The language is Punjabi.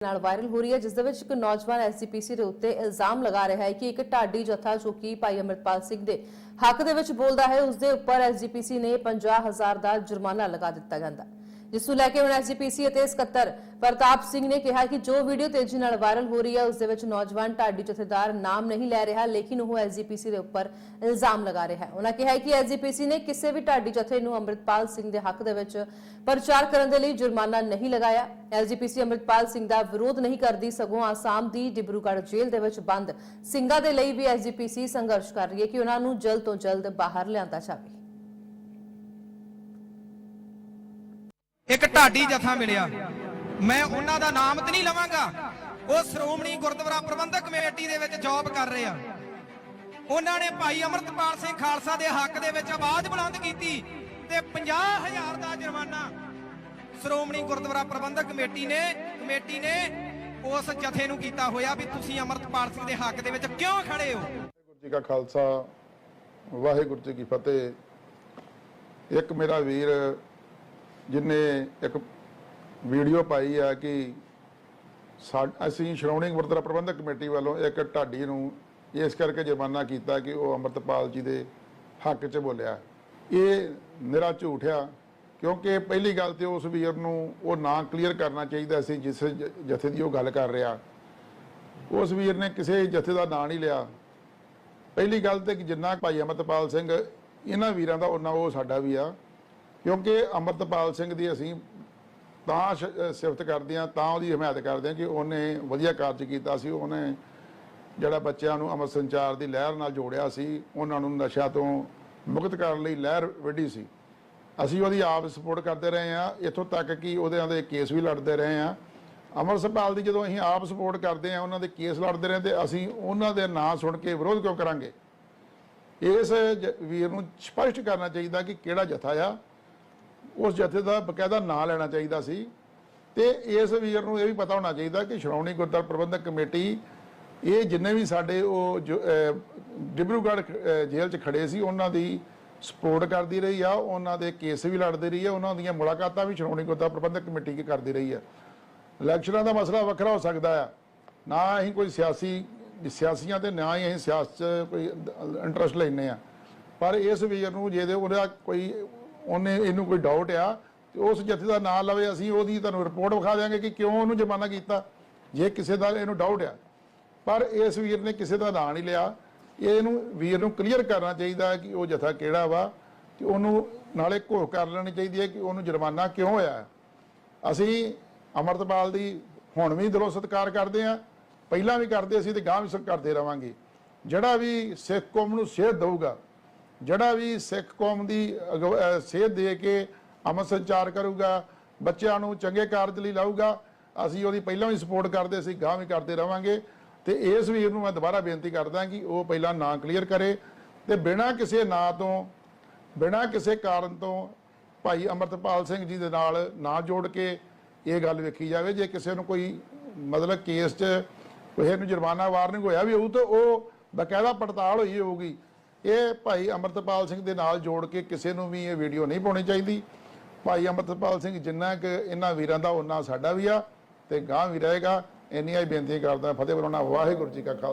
ਨਾਲ ਵਾਇਰਲ ਹੋ ਰਹੀ ਹੈ, ਜਿਸ ਦੇ ਵਿੱਚ ਇੱਕ ਨੌਜਵਾਨ ਐਸਜੀਪੀਸੀ ਦੇ ਉੱਤੇ ਇਲਜ਼ਾਮ ਲਗਾ ਰਿਹਾ ਹੈ ਕਿ ਇੱਕ ਢਾਡੀ ਜਥਾ ਜੋ ਕਿ ਭਾਈ ਅਮਰਪਾਲ ਸਿੰਘ ਦੇ ਹੱਕ ਦੇ ਵਿੱਚ ਬੋਲਦਾ ਹੈ ਉਸ ਦੇ ਉੱਪਰ ਐਸਜੀਪੀਸੀ ਨੇ 50000 ਦਾ ਜੁਰਮਾਨਾ ਲਗਾ ਦਿੱਤਾ ਜਾਂਦਾ ਹੈ। ਜਿਸ ਨੂੰ ਲੈ ਕੇ ਹੁਣ ਐਸਜੀਪੀਸੀ ਅਤੇ ਸਕੱਤਰ ਪ੍ਰਤਾਪ ਸਿੰਘ ਨੇ ਕਿਹਾ ਕਿ ਜੋ ਵੀਡੀਓ ਤੇਜ਼ੀ ਨਾਲ ਵਾਇਰਲ ਹੋ ਰਹੀ ਹੈ, ਉਸ ਦੇ ਵਿੱਚ ਨੌਜਵਾਨ ਢਾਡੀ ਜਥੇਦਾਰ ਨਾਮ ਨਹੀਂ ਲੈ ਰਿਹਾ, ਲੇਕਿਨ ਉਹ ਐਸਜੀਪੀਸੀ ਦੇ ਉੱਪਰ ਇਲਜ਼ਾਮ ਲਗਾ ਰਿਹਾ ਹੈ। ਉਹਨਾਂ ਕਿਹਾ ਹੈ ਕਿ ਐਸਜੀਪੀਸੀ ਨੇ ਕਿਸੇ ਵੀ ਢਾਡੀ ਜਥੇ ਨੂੰ ਅੰਮ੍ਰਿਤਪਾਲ ਸਿੰਘ ਦੇ ਹੱਕ ਦੇ ਵਿੱਚ ਪ੍ਰਚਾਰ ਕਰਨ ਦੇ ਲਈ ਜੁਰਮਾਨਾ ਨਹੀਂ ਲਗਾਇਆ। ਐਸਜੀਪੀਸੀ ਅੰਮ੍ਰਿਤਪਾਲ ਸਿੰਘ ਦਾ ਵਿਰੋਧ ਨਹੀਂ ਕਰਦੀ, ਸਗੋਂ ਆਸਾਮ ਦੀ ਡਿਬਰੂਗੜ੍ਹ ਜੇਲ੍ਹ ਦੇ ਵਿੱਚ ਬੰਦ ਸਿੰਘਾਂ ਦੇ ਲਈ ਵੀ ਐਸਜੀਪੀਸੀ ਸੰਘਰਸ਼ ਕਰ ਰਹੀ ਹੈ ਕਿ ਉਹਨਾਂ ਨੂੰ ਜਲਦ ਤੋਂ ਜਲਦ ਬਾਹਰ ਲਿਆਂਦਾ ਜਾਵੇ। ਇੱਕ ਢਾਡੀ ਜਥਾ ਮਿਲਿਆ। ਮੈਂ ਉਹਨਾਂ ਦਾ ਨਾਮ ਤੇ ਨਹੀਂ ਲਵਾਂਗਾ। ਉਹ ਸ਼੍ਰੋਮਣੀ ਗੁਰਦੁਆਰਾ ਪ੍ਰਬੰਧਕ ਕਮੇਟੀ ਦੇ ਵਿੱਚ ਜੌਬ ਕਰ ਰਹੇ ਆ। ਉਹਨਾਂ ਨੇ ਭਾਈ ਅਮਰਤਪਾਲ ਸਿੰਘ ਖਾਲਸਾ ਦੇ ਹੱਕ ਦੇ ਵਿੱਚ ਆਵਾਜ਼ ਬੁਲੰਦ ਕੀਤੀ ਤੇ 50000 ਦਾ ਜੁਰਮਾਨਾ ਸ਼੍ਰੋਮਣੀ ਗੁਰਦੁਆਰਾ ਪ੍ਰਬੰਧਕ ਕਮੇਟੀ ਨੇ ਕਮੇਟੀ ਨੇ ਉਸ ਜਥੇ ਨੂੰ ਕੀਤਾ ਹੋਇਆ ਵੀ ਤੁਸੀਂ ਅਮਰਤਪਾਲ ਸਿੰਘ ਦੇ ਹੱਕ ਦੇ ਵਿੱਚ ਕਿਉਂ ਖੜੇ ਹੋ? ਵਾਹਿਗੁਰੂ ਜੀ ਕਾ ਖਾਲਸਾ, ਵਾਹਿਗੁਰੂ ਜੀ ਕੀ ਫਤਿਹ। ਇੱਕ ਮੇਰਾ ਵੀਰ ਜਿਨੇ ਇੱਕ ਵੀਡੀਓ ਪਾਈ ਆ ਕਿ ਸਾ- ਅਸੀਂ ਸ਼੍ਰੋਮਣੀ ਗੁਰਦੁਆਰਾ ਪ੍ਰਬੰਧਕ ਕਮੇਟੀ ਵੱਲੋਂ ਇੱਕ ਢਾਡੀ ਨੂੰ ਇਸ ਕਰਕੇ ਜੁਰਮਾਨਾ ਕੀਤਾ ਕਿ ਉਹ ਅੰਮ੍ਰਿਤਪਾਲ ਜੀ ਦੇ ਹੱਕ 'ਚ ਬੋਲਿਆ। ਇਹ ਨਿਰਾ ਝੂਠ ਆ, ਕਿਉਂਕਿ ਪਹਿਲੀ ਗੱਲ ਤੇ ਉਸ ਵੀਰ ਨੂੰ ਉਹ ਨਾਂ ਕਲੀਅਰ ਕਰਨਾ ਚਾਹੀਦਾ ਸੀ ਜਿਸ ਜ- ਜਥੇ ਦੀ ਉਹ ਗੱਲ ਕਰ ਰਿਹਾ। ਉਸ ਵੀਰ ਨੇ ਕਿਸੇ ਜਥੇ ਦਾ ਨਾਂ ਨਹੀਂ ਲਿਆ। ਪਹਿਲੀ ਗੱਲ ਤੇ ਕਿ ਜਿੰਨਾ ਭਾਈ ਅਮਰਤਪਾਲ ਸਿੰਘ, ਇਹਨਾਂ ਵੀਰਾਂ ਦਾ ਉਹਨਾਂ ਉਹ ਸਾਡਾ ਵੀ ਆ। ਕਿਉਂਕਿ ਅਮਰਤਪਾਲ ਸਿੰਘ ਦੀ ਅਸੀਂ ਤਾਂ ਸਿਫਤ ਕਰਦੇ ਆ ਤਾਂ ਉਹਦੀ ਹਮਾਇਤ ਕਰਦੇ ਆ ਕਿ ਉਹਨੇ ਵਧੀਆ ਕਾਰਜ ਕੀਤਾ ਸੀ। ਉਹਨੇ ਜਿਹੜਾ ਬੱਚਿਆਂ ਨੂੰ ਅਮਰ ਸੰਚਾਰ ਦੀ ਲਹਿਰ ਨਾਲ ਜੋੜਿਆ ਸੀ, ਉਹਨਾਂ ਨੂੰ ਨਸ਼ਾ ਤੋਂ ਮੁਕਤ ਕਰਨ ਲਈ ਲਹਿਰ ਵਿੱਢੀ ਸੀ। ਅਸੀਂ ਉਹਦੀ ਆਪ ਸਪੋਰਟ ਕਰਦੇ ਰਹੇ ਆ ਇੱਥੋਂ ਤੱਕ ਕਿ ਉਹਦੇ ਦੇ ਕੇਸ ਵੀ ਲੜਦੇ ਰਹੇ ਆ ਅਮਰਸਪਾਲ ਦੀ ਜਦੋਂ ਅਸੀਂ ਆਪ ਸਪੋਰਟ ਕਰਦੇ ਆ ਉਹਨਾਂ ਦੇ ਕੇਸ ਲੜਦੇ ਰਹੇ ਤੇ ਅਸੀਂ ਉਹਨਾਂ ਦੇ ਨਾਂ ਸੁਣ ਕੇ ਵਿਰੋਧ ਕਿਉਂ ਕਰਾਂਗੇ? ਇਸ ਜ- ਵੀਰ ਨੂੰ ਸਪਸ਼ਟ ਕਰਨਾ ਚਾਹੀਦਾ ਕਿ ਕਿਹੜਾ ਜਥਾ ਆ। ਉਸ ਜਥੇ ਦਾ ਬਕਾਇਦਾ ਨਾਂ ਲੈਣਾ ਚਾਹੀਦਾ ਸੀ। ਤੇ ਇਸ ਵੀਰ ਨੂੰ ਇਹ ਵੀ ਪਤਾ ਹੋਣਾ ਚਾਹੀਦਾ ਕਿ ਸ਼੍ਰੋਮਣੀ ਗੁਰਦੁਆਰਾ ਪ੍ਰਬੰਧਕ ਕਮੇਟੀ ਇਹ ਜਿੰਨੇ ਵੀ ਸਾਡੇ ਉਹ ਜੋ, ਡਿਬਰੂਗੜ੍ਹ ਜੇਲ੍ਹ 'ਚ ਖੜੇ ਸੀ ਉਹਨਾਂ ਦੀ ਸਪੋਰਟ ਕਰਦੀ ਰਹੀ ਆ ਉਹਨਾਂ ਦੇ ਕੇਸ ਵੀ ਲੜਦੀ ਰਹੀ ਆ ਉਹਨਾਂ ਦੀਆਂ ਮੁਲਾਕਾਤਾਂ ਵੀ ਸ਼੍ਰੋਮਣੀ ਗੁਰਦੁਆਰਾ ਪ੍ਰਬੰਧਕ ਕਮੇਟੀ ਕੀ ਕਰਦੀ ਰਹੀ ਆ। ਇਲੈਕਸ਼ਨਾਂ ਦਾ ਮਸਲਾ ਵੱਖਰਾ ਹੋ ਸਕਦਾ ਆ। ਨਾ ਅਸੀਂ ਕੋਈ ਸਿਆਸੀ ਸਿਆਸੀਆਂ ਤੇ ਨਾ ਹੀ ਅਸੀਂ ਸਿਆਸਤ 'ਚ ਕੋਈ ਇੰਟਰਸਟ ਲੈਨੇ ਆ। ਪਰ ਇਸ ਵੀਰ ਨੂੰ ਜੇ ਦੇ ਉਹਦਾ ਕੋਈ ਉਹਨੇ ਇਹਨੂੰ ਕੋਈ ਡਾਊਟ ਆ, ਤੇ ਉਸ ਜਥੇ ਦਾ ਨਾਮ ਲਵੇ ਅਸੀਂ, ਉਹਦੀ ਤੁਹਾਨੂੰ ਰਿਪੋਰਟ ਵਿਖਾ ਦਿਆਂਗੇ ਕਿ ਕਿਉਂ ਉਹਨੂੰ ਜੁਰਮਾਨਾ ਕੀਤਾ। ਜੇ ਕਿਸੇ ਦਾ ਇਹਨੂੰ ਡਾਊਟ ਆ। ਪਰ ਇਸ ਵੀਰ ਨੇ ਕਿਸੇ ਦਾ ਨਾਂ ਨਹੀਂ ਲਿਆ। ਇਹਨੂੰ ਵੀਰ ਨੂੰ ਕਲੀਅਰ ਕਰਨਾ ਚਾਹੀਦਾ ਕਿ ਉਹ ਜਥਾ ਕਿਹੜਾ ਵਾ, ਤੇ ਉਹਨੂੰ ਨਾਲੇ ਘੋਖ ਕਰ ਲੈਣੀ ਚਾਹੀਦੀ ਹੈ ਕਿ ਉਹਨੂੰ ਜੁਰਮਾਨਾ ਕਿਉਂ ਹੋਇਆ। ਅਸੀਂ ਅਮਰਤਪਾਲ ਦੀ ਹੁਣ ਵੀ ਦਿਲੋਂ ਸਤਿਕਾਰ ਕਰਦੇ ਆ ਪਹਿਲਾਂ ਵੀ ਕਰਦੇ ਸੀ ਤੇ ਗਾਂ ਵੀ ਸਤ ਕਰਦੇ ਰਵਾਂਗੇ। ਜਿਹੜਾ ਵੀ ਸਿੱਖ ਕੌਮ ਨੂੰ ਸੇਧ ਦਊਗਾ ਜਿਹੜਾ ਵੀ ਸਿੱਖ ਕੌਮ ਦੀ ਅਗਵ- ਸੇਧ ਦੇ ਕੇ ਅਮਰ ਸੰਚਾਰ ਕਰੂਗਾ, ਬੱਚਿਆਂ ਨੂੰ ਚੰਗੇ ਕਾਰਜ ਲਈ ਲਾਊਗਾ, ਅਸੀਂ ਉਹਦੀ ਪਹਿਲਾਂ ਵੀ ਸਪੋਰਟ ਕਰਦੇ ਸੀ ਗਾਂ ਵੀ ਕਰਦੇ ਰਵਾਂਗੇ। ਤੇ ਇਸ ਵੀਰ ਨੂੰ ਮੈਂ ਦੁਬਾਰਾ ਬੇਨਤੀ ਕਰਦਾ ਕਿ ਉਹ ਪਹਿਲਾਂ ਨਾਂ ਕਲੀਅਰ ਕਰੇ ਤੇ ਬਿਨਾਂ ਕਿਸੇ ਨਾਂ ਤੋਂ, ਬਿਨਾਂ ਕਿਸੇ ਕਾਰਨ ਤੋਂ ਭਾਈ ਅਮਰਤਪਾਲ ਸਿੰਘ ਜੀ ਦੇ ਨਾਲ ਨਾ ਜੋੜ ਕੇ ਇਹ ਗੱਲ ਵੇਖੀ ਜਾਵੇ। ਜੇ ਕਿਸੇ ਨੂੰ ਕੋਈ ਮਤਲਬ ਕੇਸ 'ਚ ਕਿਸੇ ਨੂੰ ਜੁਰਮਾਨਾ ਵਾਰਨਿੰਗ ਹੋਇਆ ਵੀ ਹੋਊ ਤਾਂ ਉਹ ਬਕਾਇਦਾ ਪੜਤਾਲ ਹੋਈ ਹੋਊਗੀ। ਇਹ ਭਾਈ ਅਮਰਤਪਾਲ ਸਿੰਘ ਦੇ ਨਾਲ ਜੋੜ ਕੇ ਕਿਸੇ ਨੂੰ ਵੀ ਇਹ ਵੀਡੀਓ ਨਹੀਂ ਪਾਉਣੀ ਚਾਹੀਦੀ। ਭਾਈ ਅਮਰਤਪਾਲ ਸਿੰਘ ਜਿੰਨਾ ਕਿ ਇਹਨਾਂ ਵੀਰਾਂ ਦਾ ਉਹਨਾਂ ਸਾਡਾ ਵੀ ਆ ਤੇ ਗਾਂ ਵੀ ਰਹੇਗਾ। ਇੰਨੀਆਂ ਹੀ ਬੇਨਤੀ ਕਰਦਾ, ਫਤਿਹ ਬੁਲਾਉਣਾ। ਵਾਹਿਗੁਰੂ ਜੀ ਕਾ ਖਾਲਸਾ।